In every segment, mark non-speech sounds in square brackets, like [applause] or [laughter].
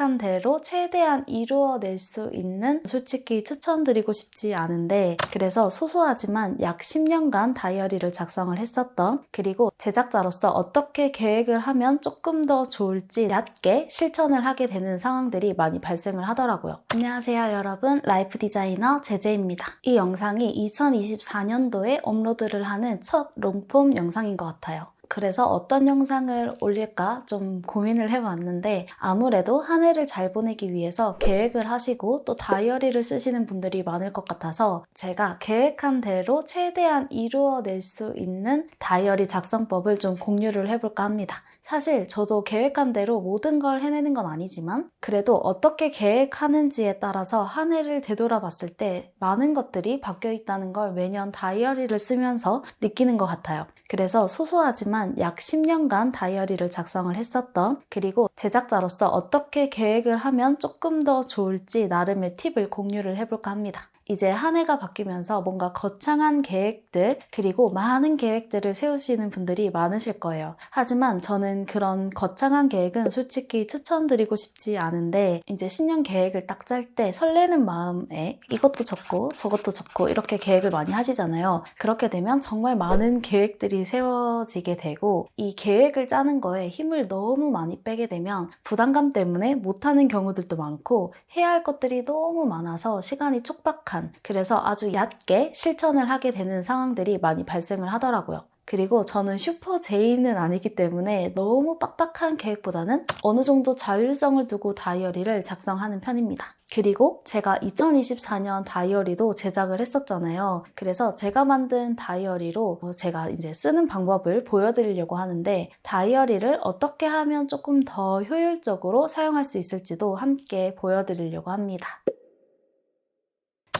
계획한 대로 최대한 이루어낼 수 있는 솔직히 추천드리고 싶지 않은데 그래서 소소하지만 약 10년간 다이어리를 작성을 했었던 그리고 제작자로서 어떻게 계획을 하면 조금 더 좋을지 얕게 실천을 하게 되는 상황들이 많이 발생을 하더라고요. 안녕하세요 여러분 라이프 디자이너 제제입니다. 이 영상이 2024년도에 업로드를 하는 첫 롱폼 영상인 것 같아요. 그래서 어떤 영상을 올릴까 좀 고민을 해봤는데 아무래도 한 해를 잘 보내기 위해서 계획을 하시고 또 다이어리를 쓰시는 분들이 많을 것 같아서 제가 계획한 대로 최대한 이루어낼 수 있는 다이어리 작성법을 좀 공유를 해볼까 합니다. 사실 저도 계획한 대로 모든 걸 해내는 건 아니지만 그래도 어떻게 계획하는지에 따라서 한 해를 되돌아봤을 때 많은 것들이 바뀌어 있다는 걸 매년 다이어리를 쓰면서 느끼는 것 같아요. 그래서 소소하지만 약 10년간 다이어리를 작성을 했었던 그리고 제작자로서 어떻게 계획을 하면 조금 더 좋을지 나름의 팁을 공유를 해볼까 합니다. 이제 한 해가 바뀌면서 뭔가 거창한 계획들, 그리고 많은 계획들을 세우시는 분들이 많으실 거예요. 하지만 저는 그런 거창한 계획은 솔직히 추천드리고 싶지 않은데, 이제 신년 계획을 딱 짤 때 설레는 마음에 이것도 적고 저것도 적고 이렇게 계획을 많이 하시잖아요. 그렇게 되면 정말 많은 계획들이 세워지게 되고, 이 계획을 짜는 거에 힘을 너무 많이 빼게 되면 부담감 때문에 못하는 경우들도 많고, 해야 할 것들이 너무 많아서 시간이 촉박한 그래서 아주 얕게 실천을 하게 되는 상황들이 많이 발생을 하더라고요. 그리고 저는 슈퍼 제이는 아니기 때문에 너무 빡빡한 계획보다는 어느 정도 자율성을 두고 다이어리를 작성하는 편입니다. 그리고 제가 2024년 다이어리도 제작을 했었잖아요. 그래서 제가 만든 다이어리로 제가 이제 쓰는 방법을 보여드리려고 하는데 다이어리를 어떻게 하면 조금 더 효율적으로 사용할 수 있을지도 함께 보여드리려고 합니다.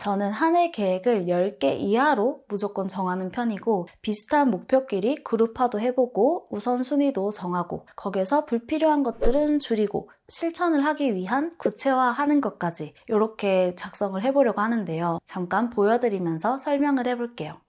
저는 한 해 계획을 10개 이하로 무조건 정하는 편이고 비슷한 목표끼리 그룹화도 해보고 우선순위도 정하고 거기서 불필요한 것들은 줄이고 실천을 하기 위한 구체화하는 것까지 이렇게 작성을 해보려고 하는데요. 잠깐 보여드리면서 설명을 해볼게요.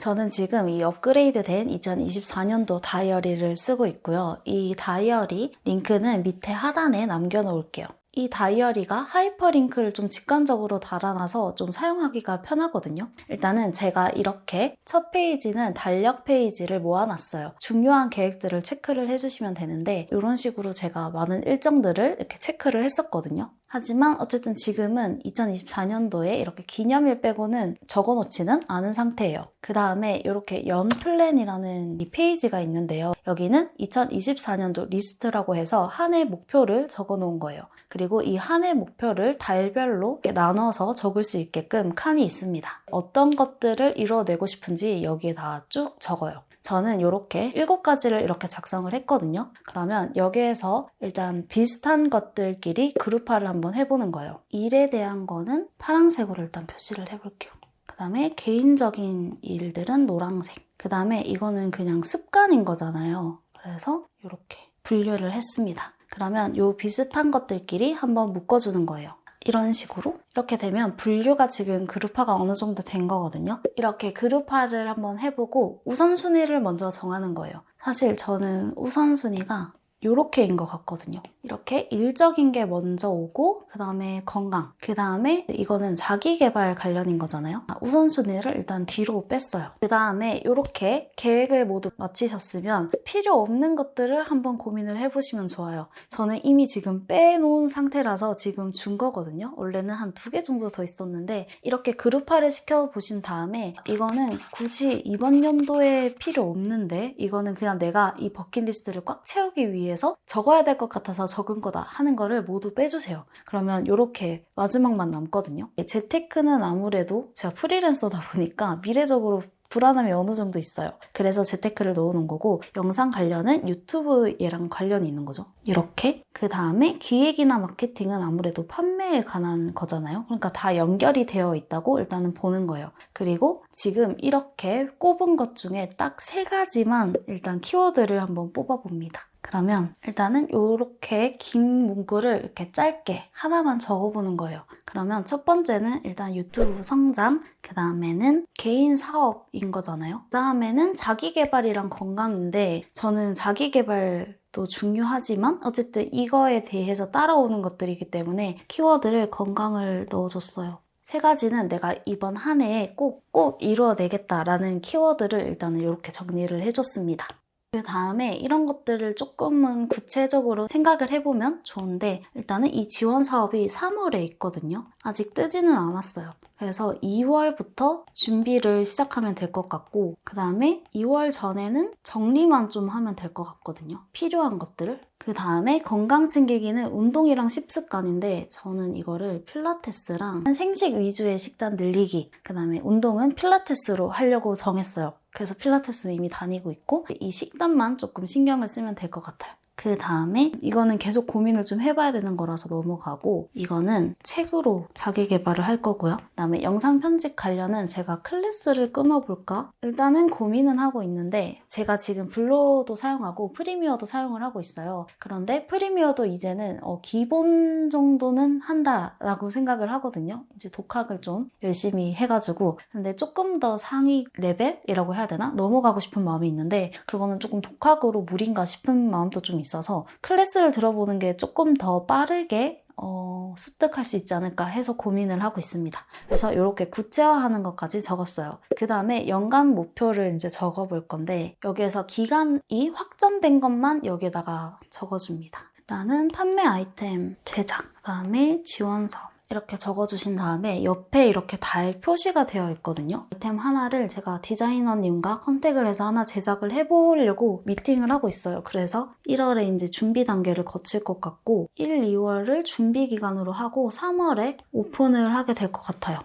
저는 지금 이 업그레이드 된 2024년도 다이어리를 쓰고 있고요. 이 다이어리 링크는 밑에 하단에 남겨놓을게요. 이 다이어리가 하이퍼링크를 좀 직관적으로 달아놔서 좀 사용하기가 편하거든요. 일단은 제가 이렇게 첫 페이지는 달력 페이지를 모아놨어요. 중요한 계획들을 체크를 해주시면 되는데 이런 식으로 제가 많은 일정들을 이렇게 체크를 했었거든요. 하지만 어쨌든 지금은 2024년도에 이렇게 기념일 빼고는 적어놓지는 않은 상태예요. 그 다음에 이렇게 연 플랜이라는 이 페이지가 있는데요. 여기는 2024년도 리스트라고 해서 한 해 목표를 적어놓은 거예요. 그리고 이 한 해 목표를 달별로 나눠서 적을 수 있게끔 칸이 있습니다. 어떤 것들을 이뤄내고 싶은지 여기에 다 쭉 적어요. 저는 이렇게 일곱 가지를 이렇게 작성을 했거든요. 그러면 여기에서 일단 비슷한 것들끼리 그룹화를 한번 해보는 거예요. 일에 대한 거는 파란색으로 일단 표시를 해볼게요. 그 다음에 개인적인 일들은 노란색. 그 다음에 이거는 그냥 습관인 거잖아요. 그래서 이렇게 분류를 했습니다. 그러면 이 비슷한 것들끼리 한번 묶어주는 거예요. 이런 식으로 이렇게 되면 분류가 지금 그룹화가 어느 정도 된 거거든요. 이렇게 그룹화를 한번 해보고 우선순위를 먼저 정하는 거예요. 사실 저는 우선순위가 요렇게인 것 같거든요. 이렇게 일적인 게 먼저 오고 그 다음에 건강 그 다음에 이거는 자기 개발 관련인 거잖아요. 아, 우선순위를 일단 뒤로 뺐어요. 그 다음에 이렇게 계획을 모두 마치셨으면 필요 없는 것들을 한번 고민을 해보시면 좋아요. 저는 이미 지금 빼놓은 상태라서 지금 준 거거든요. 원래는 한 두 개 정도 더 있었는데 이렇게 그룹화를 시켜보신 다음에 이거는 굳이 이번 연도에 필요 없는데 이거는 그냥 내가 이 버킷리스트를 꽉 채우기 위해 위해서 적어야 될 것 같아서 적은 거다 하는 거를 모두 빼주세요. 그러면 이렇게 마지막만 남거든요. 재테크는 아무래도 제가 프리랜서다 보니까 미래적으로 불안함이 어느 정도 있어요. 그래서 재테크를 넣어놓은 거고 영상 관련은 유튜브 얘랑 관련이 있는 거죠. 이렇게 그 다음에 기획이나 마케팅은 아무래도 판매에 관한 거잖아요. 그러니까 다 연결이 되어 있다고 일단은 보는 거예요. 그리고 지금 이렇게 꼽은 것 중에 딱 세 가지만 일단 키워드를 한번 뽑아봅니다. 그러면 일단은 이렇게 긴 문구를 이렇게 짧게 하나만 적어보는 거예요. 그러면 첫 번째는 일단 유튜브 성장, 그 다음에는 개인 사업인 거잖아요. 그 다음에는 자기개발이랑 건강인데 저는 자기개발 또 중요하지만 어쨌든 이거에 대해서 따라오는 것들이기 때문에 키워드를 건강을 넣어줬어요. 세 가지는 내가 이번 한 해에 꼭, 꼭 이루어내겠다라는 키워드를 일단은 이렇게 정리를 해줬습니다. 그 다음에 이런 것들을 조금은 구체적으로 생각을 해보면 좋은데 일단은 이 지원 사업이 3월에 있거든요. 아직 뜨지는 않았어요. 그래서 2월부터 준비를 시작하면 될 것 같고 그 다음에 2월 전에는 정리만 좀 하면 될 것 같거든요. 필요한 것들을. 그 다음에 건강 챙기기는 운동이랑 식습관인데 저는 이거를 필라테스랑 생식 위주의 식단 늘리기 그 다음에 운동은 필라테스로 하려고 정했어요. 그래서 필라테스는 이미 다니고 있고 이 식단만 조금 신경을 쓰면 될 것 같아요. 그 다음에 이거는 계속 고민을 좀 해봐야 되는 거라서 넘어가고 이거는 책으로 자기 개발을 할 거고요. 그 다음에 영상 편집 관련은 제가 클래스를 끊어볼까? 일단은 고민은 하고 있는데 제가 지금 블로도 사용하고 프리미어도 사용을 하고 있어요. 그런데 프리미어도 이제는 어, 기본 정도는 한다라고 생각을 하거든요. 이제 독학을 좀 열심히 해가지고 근데 조금 더 상위 레벨이라고 해야 되나? 넘어가고 싶은 마음이 있는데 그거는 조금 독학으로 무리인가 싶은 마음도 좀 있어요. 있어서 클래스를 들어보는 게 조금 더 빠르게 어, 습득할 수 있지 않을까 해서 고민을 하고 있습니다. 그래서 이렇게 구체화하는 것까지 적었어요. 그 다음에 연간 목표를 이제 적어볼 건데 여기에서 기간이 확정된 것만 여기에다가 적어줍니다. 일단은 판매 아이템 제작, 그 다음에 지원 사업. 이렇게 적어주신 다음에 옆에 이렇게 달 표시가 되어 있거든요. 아이템 하나를 제가 디자이너님과 컨택을 해서 하나 제작을 해보려고 미팅을 하고 있어요. 그래서 1월에 이제 준비 단계를 거칠 것 같고 1, 2월을 준비 기간으로 하고 3월에 오픈을 하게 될 것 같아요.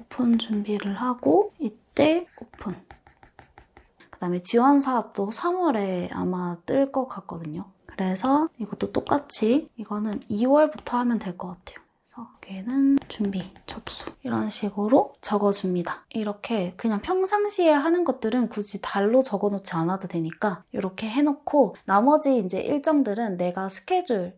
오픈 준비를 하고 이때 오픈. 그 다음에 지원 사업도 3월에 아마 뜰 것 같거든요. 그래서 이것도 똑같이 이거는 2월부터 하면 될 것 같아요. 그래서 여기에는 준비, 접수 이런 식으로 적어줍니다. 이렇게 그냥 평상시에 하는 것들은 굳이 달로 적어놓지 않아도 되니까 이렇게 해놓고 나머지 이제 일정들은 내가 스케줄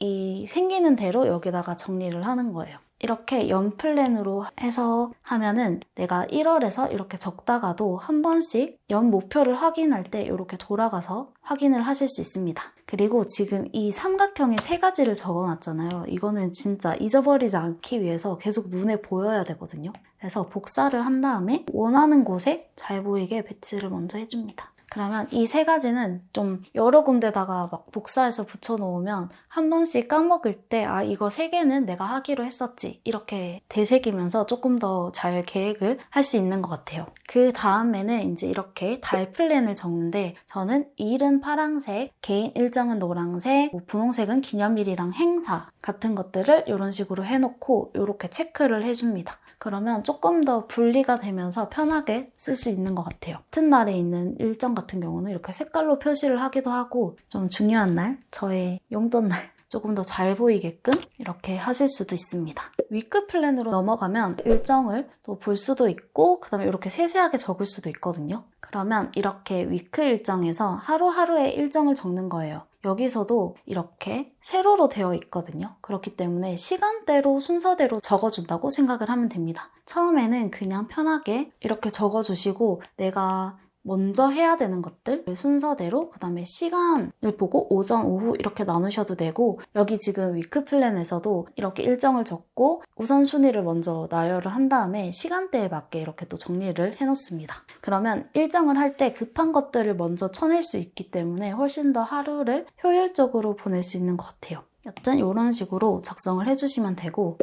이 생기는 대로 여기다가 정리를 하는 거예요. 이렇게 연 플랜으로 해서 하면은 내가 1월에서 이렇게 적다가도 한 번씩 연 목표를 확인할 때 이렇게 돌아가서 확인을 하실 수 있습니다. 그리고 지금 이 삼각형의 세 가지를 적어놨잖아요. 이거는 진짜 잊어버리지 않기 위해서 계속 눈에 보여야 되거든요. 그래서 복사를 한 다음에 원하는 곳에 잘 보이게 배치를 먼저 해줍니다. 그러면 이 세 가지는 좀 여러 군데다가 막 복사해서 붙여놓으면 한 번씩 까먹을 때, 아, 이거 세 개는 내가 하기로 했었지. 이렇게 되새기면서 조금 더 잘 계획을 할 수 있는 것 같아요. 그 다음에는 이제 이렇게 달 플랜을 적는데, 저는 일은 파랑색, 개인 일정은 노랑색, 뭐 분홍색은 기념일이랑 행사 같은 것들을 이런 식으로 해놓고 이렇게 체크를 해줍니다. 그러면 조금 더 분리가 되면서 편하게 쓸 수 있는 것 같아요. 같은 날에 있는 일정 같은 경우는 이렇게 색깔로 표시를 하기도 하고 좀 중요한 날, 저의 용돈 날 [laughs] 조금 더 잘 보이게끔 이렇게 하실 수도 있습니다. 위크 플랜으로 넘어가면 일정을 또 볼 수도 있고 그 다음에 이렇게 세세하게 적을 수도 있거든요. 그러면 이렇게 위크 일정에서 하루하루의 일정을 적는 거예요. 여기서도 이렇게 세로로 되어 있거든요. 그렇기 때문에 시간대로 순서대로 적어준다고 생각을 하면 됩니다. 처음에는 그냥 편하게 이렇게 적어주시고 내가 먼저 해야 되는 것들 순서대로 그 다음에 시간을 보고 오전, 오후 이렇게 나누셔도 되고 여기 지금 위크 플랜에서도 이렇게 일정을 적고 우선순위를 먼저 나열을 한 다음에 시간대에 맞게 이렇게 또 정리를 해놓습니다. 그러면 일정을 할 때 급한 것들을 먼저 쳐낼 수 있기 때문에 훨씬 더 하루를 효율적으로 보낼 수 있는 것 같아요. 여튼 이런 식으로 작성을 해주시면 되고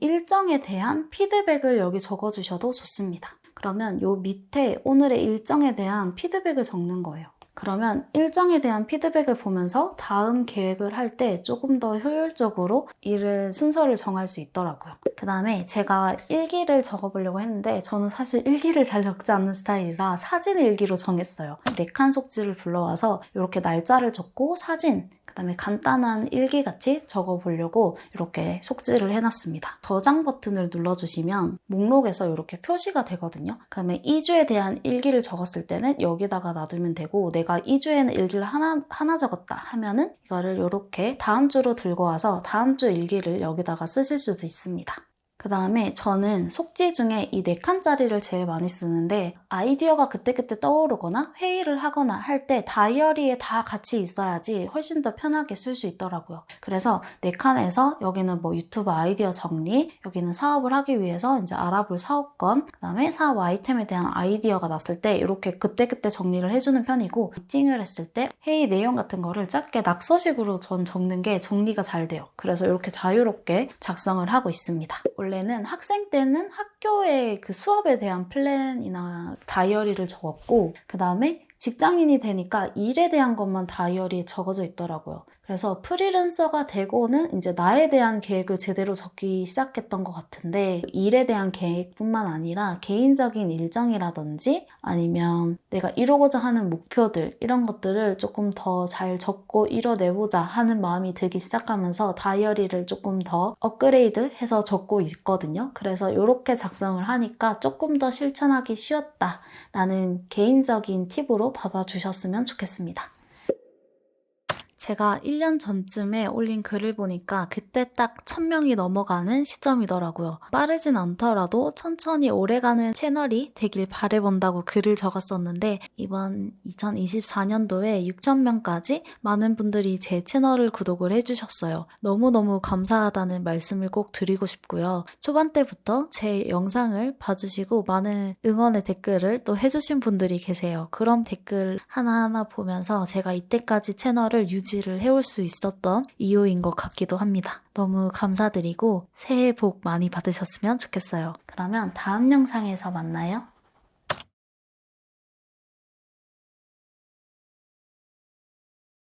일정에 대한 피드백을 여기 적어주셔도 좋습니다. 그러면 요 밑에 오늘의 일정에 대한 피드백을 적는 거예요. 그러면 일정에 대한 피드백을 보면서 다음 계획을 할 때 조금 더 효율적으로 일을 순서를 정할 수 있더라고요. 그 다음에 제가 일기를 적어보려고 했는데 저는 사실 일기를 잘 적지 않는 스타일이라 사진 일기로 정했어요. 네칸 속지를 불러와서 이렇게 날짜를 적고 사진 그다음에 간단한 일기같이 적어보려고 이렇게 속지를 해놨습니다. 저장 버튼을 눌러주시면 목록에서 이렇게 표시가 되거든요. 그러면 2주에 대한 일기를 적었을 때는 여기다가 놔두면 되고 내가 2주에는 일기를 하나, 하나 적었다 하면은 이거를 이렇게 다음 주로 들고 와서 다음 주 일기를 여기다가 쓰실 수도 있습니다. 그 다음에 저는 속지 중에 이 4칸짜리를 제일 많이 쓰는데 아이디어가 그때그때 떠오르거나 회의를 하거나 할 때 다이어리에 다 같이 있어야지 훨씬 더 편하게 쓸 수 있더라고요. 그래서 4칸에서 여기는 뭐 유튜브 아이디어 정리, 여기는 사업을 하기 위해서 이제 알아볼 사업건, 그 다음에 사업 아이템에 대한 아이디어가 났을 때 이렇게 그때그때 정리를 해주는 편이고 미팅을 했을 때 회의 내용 같은 거를 짧게 낙서식으로 전 적는 게 정리가 잘 돼요. 그래서 이렇게 자유롭게 작성을 하고 있습니다. 원래는 학생 때는 학교의 그 수업에 대한 플랜이나 다이어리를 적었고 그 다음에 직장인이 되니까 일에 대한 것만 다이어리에 적어져 있더라고요. 그래서 프리랜서가 되고는 이제 나에 대한 계획을 제대로 적기 시작했던 것 같은데 일에 대한 계획뿐만 아니라 개인적인 일정이라든지 아니면 내가 이루고자 하는 목표들 이런 것들을 조금 더 잘 적고 이뤄내보자 하는 마음이 들기 시작하면서 다이어리를 조금 더 업그레이드 해서 적고 있거든요. 그래서 이렇게 작성을 하니까 조금 더 실천하기 쉬웠다라는 개인적인 팁으로 받아주셨으면 좋겠습니다. 제가 1년 전쯤에 올린 글을 보니까 그때 딱 1000명이 넘어가는 시점이더라고요. 빠르진 않더라도 천천히 오래가는 채널이 되길 바래본다고 글을 적었었는데 이번 2024년도에 6000명까지 많은 분들이 제 채널을 구독을 해주셨어요. 너무너무 감사하다는 말씀을 꼭 드리고 싶고요. 초반 때부터 제 영상을 봐주시고 많은 응원의 댓글을 또 해주신 분들이 계세요. 그런 댓글 하나하나 보면서 제가 이때까지 채널을 유지 를 해올 수 있었던 이유인 것 같기도 합니다. 너무 감사드리고 새해 복 많이 받으셨으면 좋겠어요. 그러면 다음 영상에서 만나요.